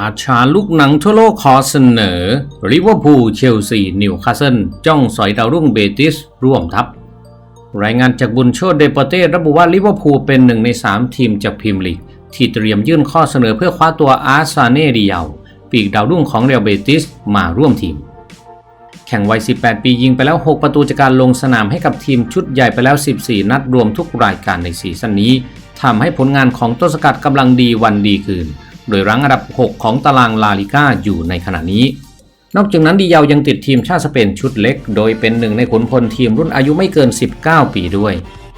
ราชาลูกหนังทั่วโลกขอเสนอลิเวอร์พูลเชลซีนิวคาสเซิลจ้องสอยดาวรุ่งเบติส ร่วมทัพ รายงานจากบุญโชดเดปเต้ระบุว่าลิเวอร์พูลเป็นหนึ่งใน 3 ทีมจากพรีเมียร์ลีก ที่เตรียมยื่นข้อเสนอเพื่อคว้าตัวอาร์ซาเน่ดิยาวปีกดาวรุ่งของเรอัลเบติสมาร่วมทีม แข่งวัย 18 ปียิงไปแล้ว 6 ประตูจากการลงสนามให้กับทีมชุดใหญ่ไปแล้ว 14 นัดรวมทุกรายการในซีซั่นนี้ทำให้ผลงานของต้นสกัดกำลังดีวันดีคืน โดยรั้งอันดับ 6 ของตารางลาลิก้าอยู่ในขณะนี้ นอกจากนั้นดีเยาวยังติดทีมชาติสเปนชุดเล็ก โดยเป็นหนึ่งในขุนพลทีมรุ่นอายุไม่เกิน 19 ปีด้วย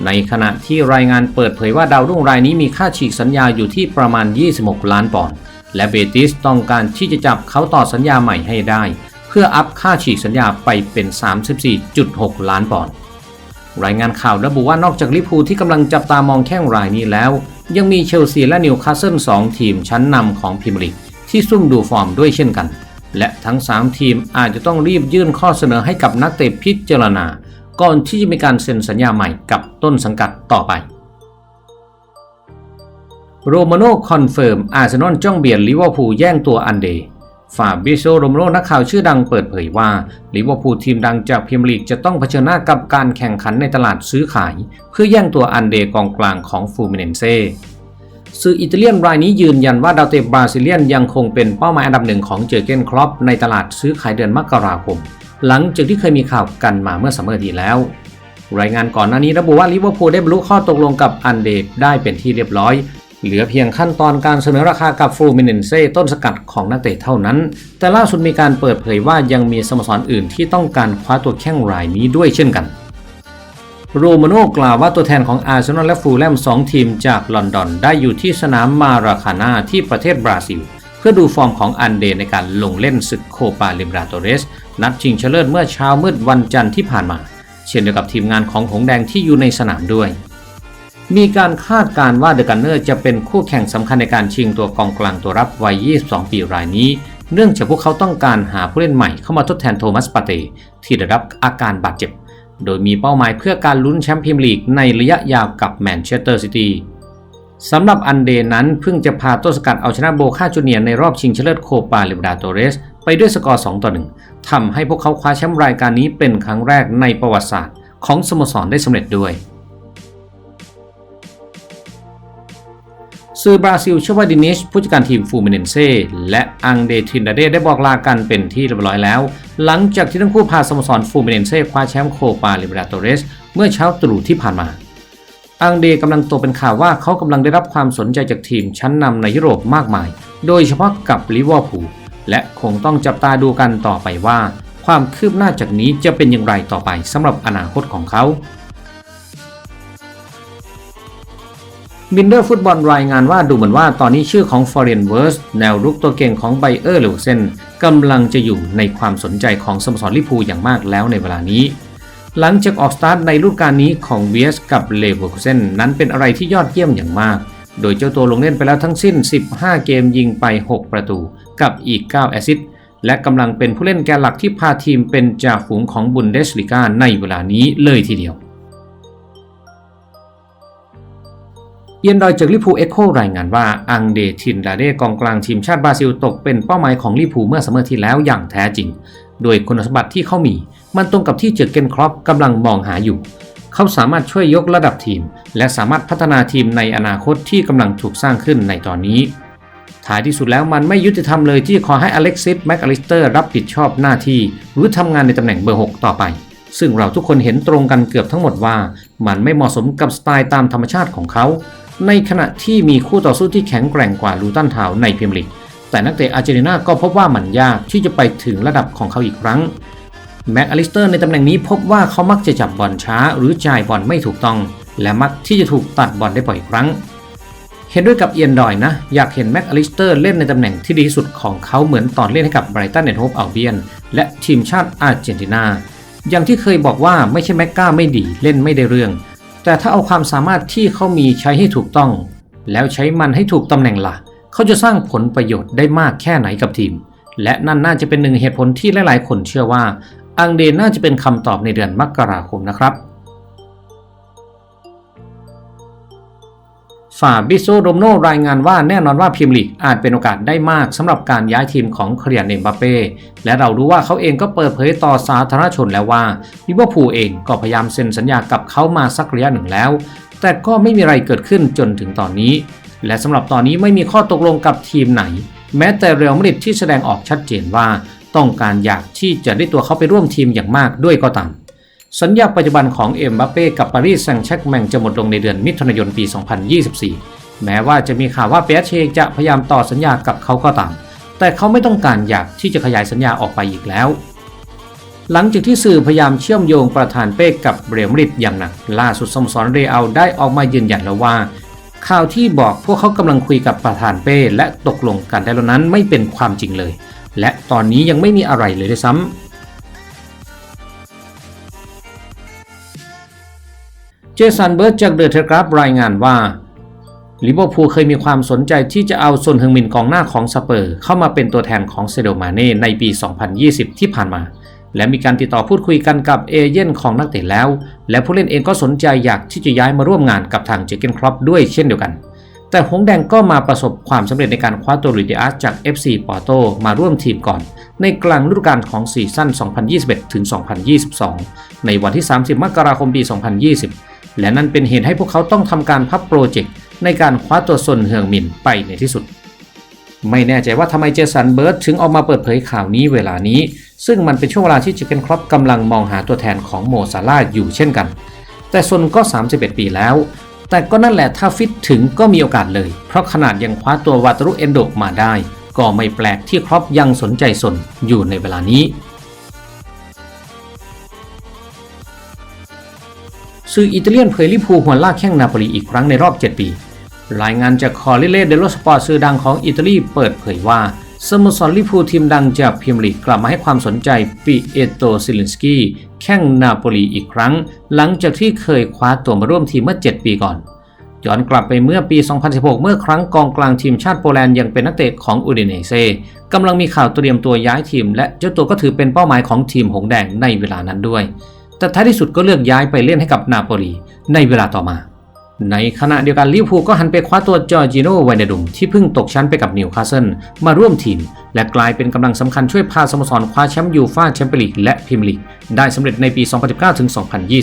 ในขณะที่รายงานเปิดเผยว่าดาวรุ่งรายนี้มีค่าฉีกสัญญาอยู่ที่ประมาณ 26 ล้านปอนด์และเบติสต้องการที่จะจับเขาต่อสัญญาใหม่ให้ได้ เพื่ออัพค่าฉีกสัญญาไปเป็น 34.6 ล้านปอนด์รายงานข่าวระบุว่านอกจากลิพูที่กำลังจับตามองแข้งรายนี้แล้ว ยังมีเชลซีและนิวคาสเซิล2ทีมชั้นนำของพรีเมียร์ลีกที่ซุ่มดูฟอร์มด้วยเช่นกัน และทั้ง 3 ทีมอาจจะต้องรีบยื่นข้อเสนอให้กับนักเตะพิจารณา ก่อนที่จะมีการเซ็นสัญญาใหม่กับต้นสังกัดต่อไปโรมาโน่คอนเฟิร์มอาร์เซนอลจ้องเบียดลิเวอร์พูลแย่งตัวอันเดย์ ฟาบิโซโรมโนนักข่าวชื่อดังเปิดเผยว่าลิเวอร์พูลทีมดังจากพรีเมียร์ลีกจะต้องเผชิญหน้ากับการแข่งขันในตลาดซื้อขาย เพื่อแย่งตัวอันเดกองกลางของฟูมิเนนเซ่สื่ออิตาเลียนรายนี้ยืนยันว่าดาวเตะบราซิเลียนยังคงเป็นเป้าหมายอันดับหนึ่งของเจอเกนครอปในตลาดซื้อขายเดือนมกราคม หลังจากที่เคยมีข่าวกันมาเมื่อสัปดาห์ที่แล้ว รายงานก่อนหน้านี้ระบุว่าลิเวอร์พูลได้บรรลุข้อตกลงกับอันเดย์ได้เป็นที่เรียบร้อย เหลือเพียงขั้นตอนการเสนอราคากับฟูมิเนนเซ่ต้นสกัดของนักเตะเท่านั้น แต่ล่าสุดมีการเปิดเผยว่ายังมีสโมสรอื่นที่ต้องการคว้าตัวแข้งรายนี้ด้วยเช่นกัน โรมาโน่กล่าวว่าตัวแทนของอาร์เซนอลและฟูลแลม2 ทีมจากลอนดอน ได้อยู่ที่สนามมาราคานาที่ประเทศบราซิล เพื่อดูฟอร์มของอันเดในการลงเล่นศึกโคปาลิบราโตเรส นัดชิงชนะเลิศเมื่อเช้ามืดวันจันทร์ที่ผ่านมา เช่นเดียวกับทีมงานของหงแดงที่อยู่ในสนามด้วย มีการคาดการ์ว่าเดอะกันเนอร์จะเป็นคู่แข่งสำคัญในการชิงตัวกองกลางตัวรับวัย 22 ปีรายนี้ เนื่องจากพวกเขาต้องการหาผู้เล่นใหม่เข้ามาทดแทนโทมัสปาเตที่ได้รับอาการบาดเจ็บ โดยมีเป้าหมายเพื่อการลุ้นแชมป์พรีเมียร์ลีกในระยะยาวกับแมนเชสเตอร์ซิตี้สำหรับอันเดนั้นเพิ่งจะพาต้นสกัดเอาชนะโบคาจูเนียในรอบชิงชนะเลิศโคปาลิบราโตเรส ไปด้วยสกอร์ 2 ต่อ 1ทำให้พวกเขาคว้าแชมป์รายการนี้เป็นครั้งแรกในประวัติศาสตร์ ของสโมสรได้สำเร็จด้วย ซือบราซิลเชื่อว่าดินิชผู้จัดการทีมฟูมิเนนเซ่และอังเดทินดาเดได้บอกลากันเป็นที่เรียบร้อยแล้ว หลังจากที่ทั้งคู่พาสโมสรฟูมิเนนเซ่คว้าแชมป์โคปาลิเบราโตเรส เมื่อเช้าตรู่ที่ผ่านมา อังเดกำลังโตเป็นข่าวว่าเขากำลังได้รับความสนใจจากทีมชั้นนำในยุโรปมากมาย โดยเฉพาะกับลิเวอร์พูลและคงต้องจับตาดูกันต่อไปว่า ความคืบหน้าจากนี้จะเป็นอย่างไรต่อไปสำหรับอนาคตของเขา บินเดอร์ฟุตบอลรายงานว่าดูเหมือนว่าตอนนี้ชื่อของฟอร์เรนเวิร์สแนวรุกตัวเก่งของไบเออร์เลวเซนกำลังจะอยู่ในความสนใจของสโมสรลิพูอย่างมากแล้วในเวลานี้ หลังจากออกสตาร์ทในฤดูกาลนี้ของเวียสกับเลเวอร์เซนนั้นเป็นอะไรที่ยอดเยี่ยมอย่างมาก โดยเจ้าตัวลงเล่นไปแล้วทั้งสิ้น 15 เกมยิงไป 6 ประตู กับอีก 9 แอสซิสต์และกำลังเป็นผู้เล่นแกนหลักที่พาทีมเป็นจ่าฝูงของบุนเดสลิกาในเวลานี้เลยทีเดียว เอียนดอยจากลิพูเอ็กโครายงานว่า อังเดทินดาเดกองกลางทีมชาติบราซิลตกเป็นเป้าหมายของลิพูเมื่อสมอที่แล้วอย่างแท้จริง โดยคุณสมบัติที่เขามี มันตรงกับที่เจอเกนครอปกำลังมองหาอยู่ เขาสามารถช่วยยกระดับทีม และสามารถพัฒนาทีมในอนาคตที่กำลังถูกสร้างขึ้นในตอนนี้ ท้ายที่สุดแล้วมันไม่ยุติธรรมเลยที่ขอให้อเล็กซิสแมคอลิสเตอร์รับผิดชอบหน้าที่ หรือทำงานในตำแหน่งเบอร์ 6 ต่อไป ซึ่งเราทุกคนเห็นตรงกันเกือบทั้งหมดว่า มันไม่เหมาะสมกับสไตล์ตามธรรมชาติของเขา ในขณะที่มีคู่ต่อสู้ที่แข็งแกร่งกว่าลูตันทาวในพรีเมียร์ลีก แต่นักเตะอาร์เจนตินาก็พบว่ามันยากที่จะไปถึงระดับของเขาอีกครั้ง แม็กอลิสเตอร์ในตำแหน่งนี้พบว่าเขามักจะจับบอลช้า หรือจ่ายบอลไม่ถูกต้อง และมักที่จะถูกตัดบอลได้บ่อยครั้ง เห็นด้วยกับเอียนดอยนะ อยากเห็นแม็กอลิสเตอร์เล่นในตำแหน่งที่ดีที่สุดของเขาเหมือนตอนเล่นให้กับไบรตันเนทโฮปอัลเบียนและทีมชาติอาร์เจนตินาอย่างที่เคยบอกว่าไม่ใช่แม็กก้าไม่ดีเล่นไม่ได้เรื่อง แต่ถ้าเอาความสามารถที่เขามีใช้ให้ถูกต้อง แล้วใช้มันให้ถูกตำแหน่งล่ะ เขาจะสร้างผลประโยชน์ได้มากแค่ไหนกับทีม และนั่นน่าจะเป็นหนึ่งเหตุผลที่หลายๆ คนเชื่อว่า อังเดน่าจะเป็นคำตอบในเดือนมกราคมนะครับ ฟาบิโซโรมโนรายงานว่าแน่นอนว่าพรีเมียร์ลีกอาจเป็นโอกาสได้มากสำหรับการย้ายทีมของเคลียร์เนมบาเป้และเรารู้ว่าเขาเองก็เปิดเผยต่อสาธารณชนแล้วว่าลิเวอร์พูลเองก็พยายามเซ็นสัญญากับเขามาสักระยะหนึ่งแล้ว แต่ก็ไม่มีอะไรเกิดขึ้นจนถึงตอนนี้ และสำหรับตอนนี้ไม่มีข้อตกลงกับทีมไหน แม้แต่เรอัลมาดริดที่แสดงออกชัดเจนว่า ต้องการอยากที่จะได้ตัวเขาไปร่วมทีมอย่างมากด้วยก็ตาม สัญญาปัจจุบันของเอ็มบัปเป้กับปารีสแซงต์แชร์กแมงจะหมดลงในเดือนมิถุนายนปี 2024 แม้ว่าจะมีข่าวว่าเปียเชจะพยายามต่อสัญญากับเขาก็ตาม แต่เขาไม่ต้องการอยากที่จะขยายสัญญาออกไปอีกแล้ว หลังจากที่สื่อพยายามเชื่อมโยงประธานเป้กับเรอัลมาดริดอย่างหนัก ล่าสุดสโมสรเรอัลได้ออกมายืนยันแล้วว่า ข่าวที่บอกพวกเขากำลังคุยกับประธานเป้และตกลงกันได้แล้วนั้นไม่เป็นความจริงเลย และตอนนี้ยังไม่มีอะไรเลยด้วยซ้ำ สันเบิร์ดจากเดอะเทกราฟรายงานว่าลิเวอร์พูลเคยมีความสนใจที่จะเอาซนเฮงมินกองหน้าของสเปอร์เข้ามาเป็นตัวแทนของเซโดมาเน่ในปี 2020 ที่ผ่านมา และมีการติดต่อพูดคุยกันกับเอเย่นของนักเตะแล้ว และผู้เล่นเองก็สนใจอยากที่จะย้ายมาร่วมงานกับทางเจเกนครอปด้วยเช่นเดียวกัน แต่หงแดงก็มาประสบความสำเร็จในการคว้าตัวลุยเดียสจาก FC ปอร์โตมาร่วมทีมก่อน ในกลางฤดูกาลของซีซั่น 2021ถึง2022 ในวันที่ 30 มกราคมปี 2020 และนั่นเป็นเหตุให้พวกเขาต้องทำการพับโปรเจกต์ในการคว้าตัวซนเฮืองมินไปในที่สุด ไม่แน่ใจว่าทำไมเจสันเบิร์ดถึงออกมาเปิดเผยข่าวนี้เวลานี้ ซึ่งมันเป็นช่วงเวลาที่จิเกนครอปกำลังมองหาตัวแทนของโมซาลาอยู่เช่นกัน แต่ซนก็ 31 ปีแล้ว แต่ก็นั่นแหละถ้าฟิตถึงก็มีโอกาสเลย เพราะขนาดยังคว้าตัววาตารุเอนโดมาได้ ก็ไม่แปลกที่ครอปยังสนใจซนอยู่ในเวลานี้ สื่ออิตาเลียนเผยลิพูหัวลากแข้งนาโปลีอีกครั้งในรอบ 7 ปี รายงานจากคอริเลเดโลสปอร์ตสื่อดังของอิตาลีเปิดเผยว่าสโมสรลิพูทีมดังจากพรีเมียร์ลีกกลับมาให้ความสนใจปิเอโตซิลินสกี้แข้งนาโปลีอีกครั้ง หลังจากที่เคยคว้าตัวมาร่วมทีมเมื่อ 7 ปีก่อนย้อนกลับไปเมื่อปี 2016 เมื่อครั้งกองกลางทีมชาติโปแลนด์ยังเป็นนักเตะของอูดิเนเซ่กำลังมีข่าวเตรียมตัวย้ายทีม และเจ้าตัวก็ถือเป็นเป้าหมายของทีมหงแดงในเวลานั้นด้วย แต่ท้ายที่สุดก็เลือกย้ายไปเล่นให้กับนาโปลีในเวลาต่อมา ในขณะเดียวกันลิเวอร์พูลก็หันไปคว้าตัวจอร์จิโนไวเนดุมที่เพิ่งตกชั้นไปกับนิวคาสเซิลมาร่วมทีม และกลายเป็นกำลังสำคัญช่วยพาสโมสรคว้าแชมป์ยูฟ่าแชมเปี้ยนลีกและพรีเมียร์ลีกได้สำเร็จในปี 2019ถึง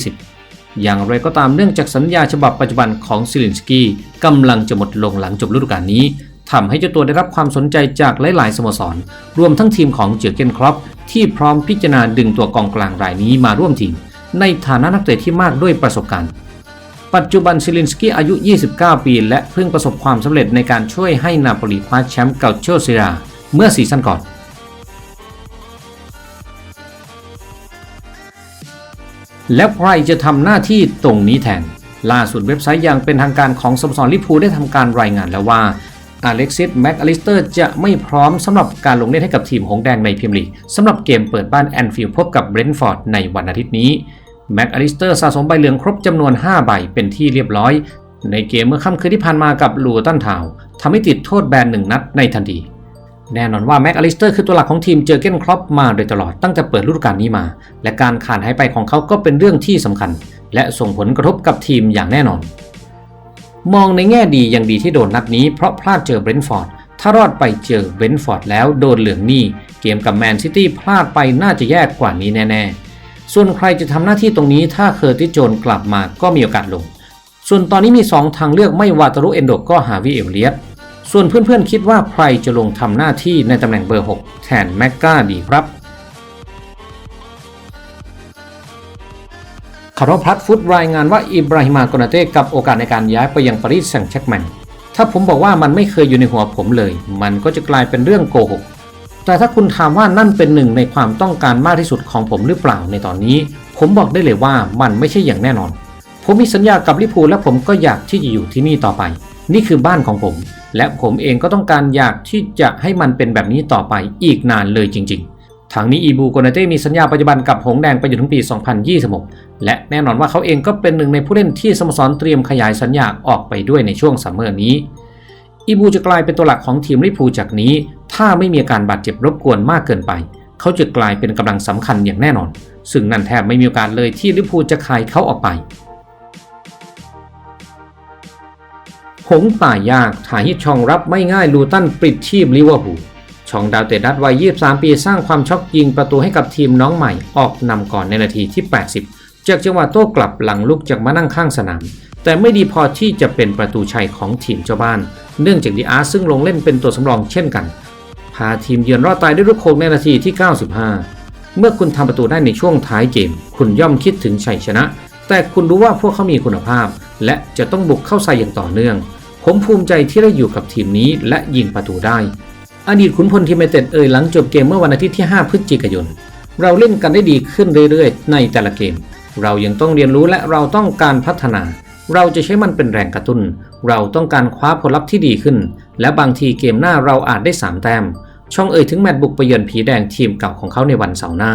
2020อย่างไรก็ตามเนื่องจากสัญญาฉบับปัจจุบันของซิลินสกี้กำลังจะหมดลงหลังจบฤดูกาลนี้ทำให้เจ้าตัวได้รับความสนใจจากหลายๆสโมสร รวมทั้งทีมของเจอเกนครอปที่พร้อมพิจารณาดึงตัวกองกลางรายนี้มาร่วมทีม ในฐานะนักเตะที่มากด้วยประสบการณ์ ปัจจุบันซิลินสกี้อายุ 29 ปี และเพิ่งประสบความสำเร็จในการช่วยให้นาโปลีคว้าแชมป์เกาโชเซราเมื่อซีซั่นก่อนแล้วใครจะทำหน้าที่ตรงนี้แทน ล่าสุดเว็บไซต์อย่างเป็นทางการของสโมสรลิพูได้ทำการรายงานแล้วว่าอเล็กซิสแม็กอลิสเตอร์จะไม่พร้อมสำหรับการลงเล่นให้กับทีมหงแดงในพรีเมียร์ลีกสำหรับเกมเปิดบ้านแอนฟิลด์พบกับเบรนท์ฟอร์ดในวันอาทิตย์นี้ แม็กอลิสเตอร์สะสมใบเหลืองครบจำนวน 5 ใบเป็นที่เรียบร้อย ในเกมเมื่อค่ำคืนที่ผ่านมากับลูตันทาวน์ทำให้ติดโทษแบนหนึ่งนัดในทันที แน่นอนว่าแม็กอลิสเตอร์คือตัวหลักของทีมเจอเกนครอปมาโดยตลอดตั้งแต่เปิดฤดูกาลนี้มา และการขาดหายไปของเขาก็เป็นเรื่องที่สำคัญ และส่งผลกระทบกับทีมอย่างแน่นอน มองในแง่ดียังดีที่โดนนัดนี้เพราะพลาดเจอเบรนท์ฟอร์ดถ้ารอดไปเจอเบรนท์ฟอร์ดแล้วโดนเหลืองนี่เกมกับแมนซิตี้พลาดไปน่าจะแย่กว่านี้แน่ๆ ส่วนใครจะทำหน้าที่ตรงนี้ถ้าเคอร์ติสโจนกลับมาก็มีโอกาสลง ส่วนตอนนี้มี 2 ทางเลือกไม่วาตารุเอนโดก็หาวิเอลเลียตส่วนเพื่อนๆคิดว่าใครจะลงทำหน้าที่ในตำแหน่งเบอร์ 6 แทนแม็กกาดีครับคาร์ลพัทฟุตรายงานว่าอิบราฮิมากนาเต้กับโอกาสในการย้ายไปยังปารีสแซงต์แชร์กแมงถ้าผมบอกว่ามันไม่เคยอยู่ในหัวผมเลย มันก็จะกลายเป็นเรื่องโกหก แต่ถ้าคุณถามว่านั่นเป็นหนึ่งในความต้องการมากที่สุดของผมหรือเปล่าในตอนนี้ ผมบอกได้เลยว่ามันไม่ใช่อย่างแน่นอน ผมมีสัญญากับลิพูและผมก็อยากที่จะอยู่ที่นี่ต่อไป นี่คือบ้านของผม และผมเองก็ต้องการอยากที่จะให้มันเป็นแบบนี้ต่อไปอีกนานเลยจริง ๆ ทางนี้อีบูโกนาเต้มีสัญญาปัจจุบันกับหงแดงไปจนถึงปี 2026 และแน่นอนว่าเขาเองก็เป็นหนึ่งในผู้เล่นที่สโมสรเตรียมขยายสัญญาออกไปด้วยในช่วงซัมเมอร์นี้ อีบูจะกลายเป็นตัวหลักของทีมลิพูจากนี้ ถ้าไม่มีอาการบาดเจ็บรบกวนมากเกินไป เขาจะกลายเป็นกำลังสำคัญอย่างแน่นอน ซึ่งนั่นแทบไม่มีโอกาสเลยที่ลิพูจะขายเขาออกไป หงป่ายากถ่ายฮิตชองรับไม่ง่ายลูตันปิดทีมลิเวอร์พูลชองดาวเตะดัดวัย 23 ปีสร้างความช็อกยิงประตูให้กับทีมน้องใหม่ออกนำก่อนในนาทีที่ 80 จากจังหวะโต้กลับหลังลุกจากมานั่งข้างสนาม แต่ไม่ดีพอที่จะเป็นประตูชัยของทีมเจ้าบ้าน เนื่องจากดีอาร์ซึ่งลงเล่นเป็นตัวสำรองเช่นกัน พาทีมเยือนรอดตายด้วยลูกโขงในนาทีที่ 95 เมื่อคุณทำประตูได้ในช่วงท้ายเกม คุณย่อมคิดถึงชัยชนะ แต่คุณรู้ว่าพวกเขามีคุณภาพ และจะต้องบุกเข้าใส่อย่างต่อเนื่อง ผมภูมิใจที่ได้อยู่กับทีมนี้และยิงประตูได้ อดีตขุนพลทีมเมเต็ดเอ่ยหลังจบเกมเมื่อวันอาทิตย์ที่ 5 พฤศจิกายน เราเล่นกันได้ดีขึ้นเรื่อยๆ ในแต่ละเกม เรายังต้องเรียนรู้และเราต้องการพัฒนา เราจะใช้มันเป็นแรงกระตุ้น เราต้องการคว้าผลลัพธ์ที่ดีขึ้น และบางทีเกมหน้าเราอาจได้ 3 แต้ม ช่องเอ่ยถึงแมตช์บุกไปเยือนผีแดงทีมเก่าของเขาในวันเสาร์หน้า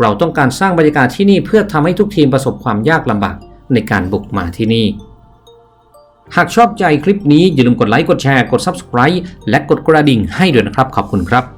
เราต้องการสร้างบรรยากาศที่นี่เพื่อทำให้ทุกทีมประสบความยากลำบากในการบุกมาที่นี่ หากชอบใจคลิปนี้อย่าลืมกดไลค์กดแชร์กด Subscribe และกดกระดิ่งให้ด้วยนะครับขอบคุณครับ